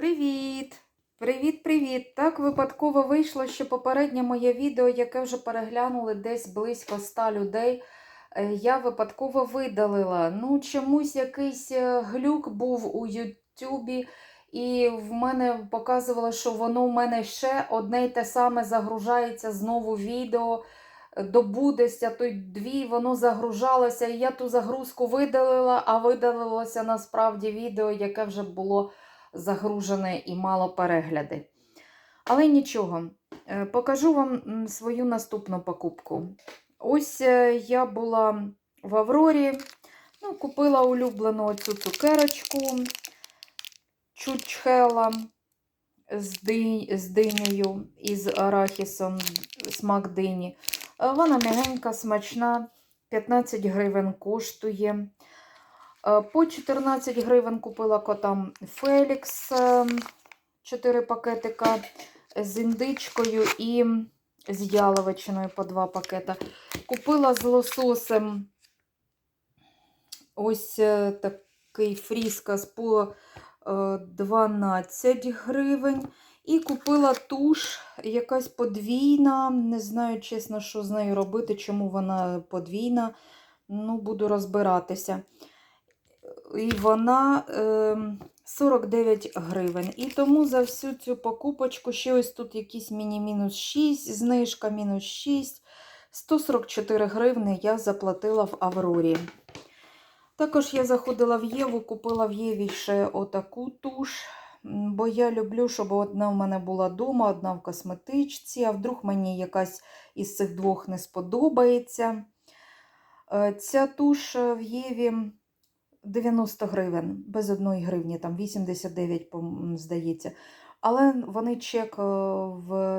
Привіт! Привіт-привіт! Так випадково вийшло, що попереднє моє відео, яке вже переглянули десь близько 100 людей, е, я випадково видалила. Ну, чомусь якийсь е, глюк був у Ютубі, і в мене показувало, що воно в мене ще одне й те саме загружається знову відео. е, Добу десь, а то й дві, воно загружалося, і я ту загрузку видалила, а видалилося насправді відео, яке вже було загружене і мало перегляди. Але нічого, е, покажу вам свою наступну покупку. Ось е, я була в Аврорі, ну, купила улюблену оцю цукерочку чучхела з, ди... з динею і з арахісом, смак дині. Е, Вона м'ягенька, смачна, 15 гривень коштує. Е, По 14 гривень купила котам Фелікс 4 пакетика з індичкою і з яловичиною по 2 пакета. Купила з лососем ось е, такий фріскас по е, 12 гривень. І купила туш, якась подвійна. Не знаю, чесно, що з нею робити, чому вона подвійна. Ну, буду розбиратися. І вона е, 49 гривень. І тому за всю цю покупочку ще ось тут якийсь міні-мінус 6, знижка мінус 6. 144 гривни я заплатила в Аврорі. Також я заходила в Єву, купила в Єві ще отаку туш. Бо я люблю, щоб одна в мене була вдома, одна в косметичці, а вдруг мені якась із цих двох не сподобається. Е, Ця туш в Єві 90 гривень, без одної гривні, там 89, здається. Але вони чек е,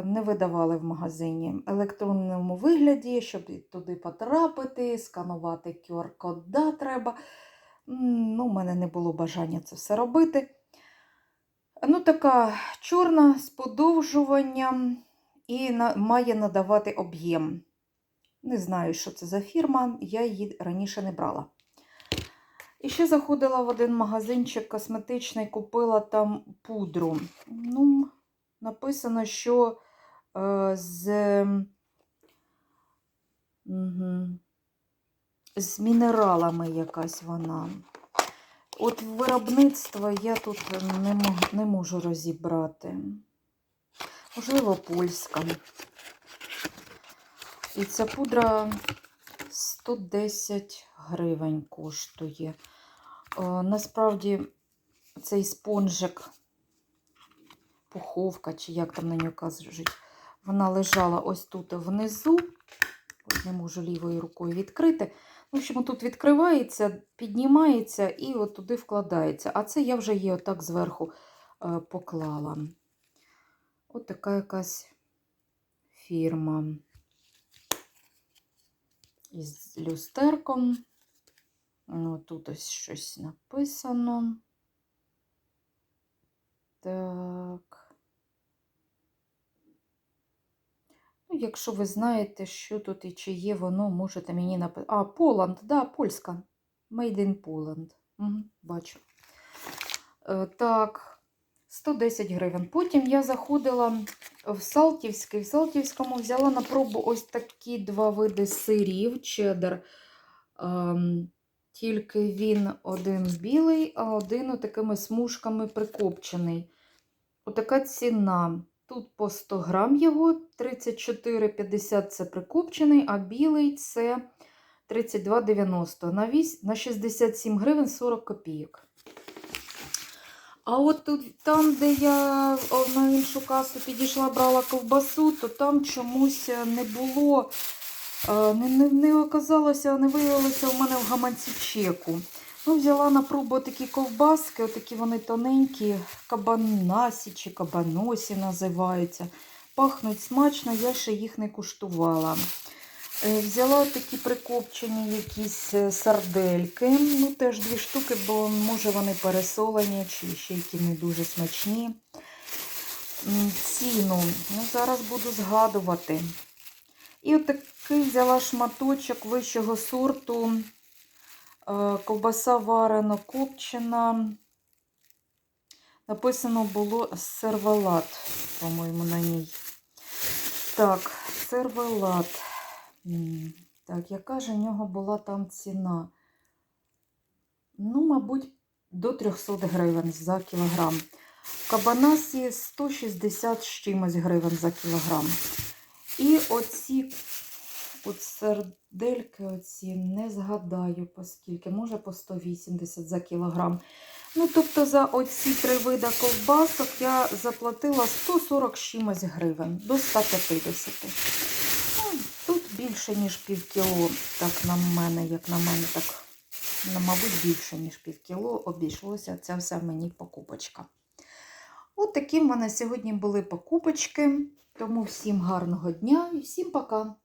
не видавали в магазині. Електронному вигляді, щоб туди потрапити, сканувати QR-код да, треба. Ну, у мене не було бажання це все робити. Ну, така чорна з подовжуванням і на, має надавати об'єм. Не знаю, що це за фірма, я її раніше не брала. І ще заходила в один магазинчик косметичний, купила там пудру. Ну, написано, що е, з, угу, з мінералами якась вона. От виробництво я тут не, не можу розібрати. Можливо, польська. І ця пудра 110 гривень коштує. Е, насправді цей спонжик, пуховка, чи як там на нього кажуть, вона лежала ось тут внизу. Не можу лівою рукою відкрити. В общем, тут відкривається, піднімається і от туди вкладається. А це я вже її отак зверху е, поклала. От така якась фірма із люстерком. Ну, тут ось щось написано. Так. Ну, якщо ви знаєте, що тут і чи є воно, можете мені написати. А, Поланд, да, польська. Made in Poland. Угу, бачу. Е, так, 110 гривень. Потім я заходила в Салтівський. В Салтівському взяла на пробу ось такі два види сирів, чеддер. Ем, тільки він один білий, а один такими смужками прикопчений. Отака ціна. Тут по 100 грам його, 34,50 це прикопчений, а білий це 32,90. На, вісь- на 67 гривень 40 копійок. А от тут, там, де я на іншу касу підійшла, брала ковбасу, то там чомусь е, не було, не, не, не оказалося, не виявилося у мене в гаманці чеку. Ну, взяла на пробу такі ковбаски, отакі вони тоненькі, кабанасі чи кабаносі називаються. Пахнуть смачно, я ще їх не куштувала. Е, Взяла такі прикопчені якісь е, сардельки. Ну, теж дві штуки, бо може вони пересолені, чи ще які не дуже смачні. Ціну. Ну, зараз буду згадувати. І от такий взяла шматочок вищого сорту. Е, Ковбаса варено копчена. Написано було сервалат, по-моєму, на ній. Так, сервалат. М, Так, яка ж у нього була там ціна? Ну, мабуть, до 300 гривень за кілограм. В Кабанасі 160 з чимось гривень за кілограм. І оці от сердельки, оці, не згадаю по скільки, може по 180 за кілограм. Ну, тобто за оці три вида ковбасок я заплатила 140 чимось гривень до 150. Ну, тут більше, ніж пів кіло, так на мене, як на мене, так, мабуть, більше, ніж пів кіло обійшлося ця вся мені покупочка. От такі в мене сьогодні були покупочки. Тому всім гарного дня і всім пока!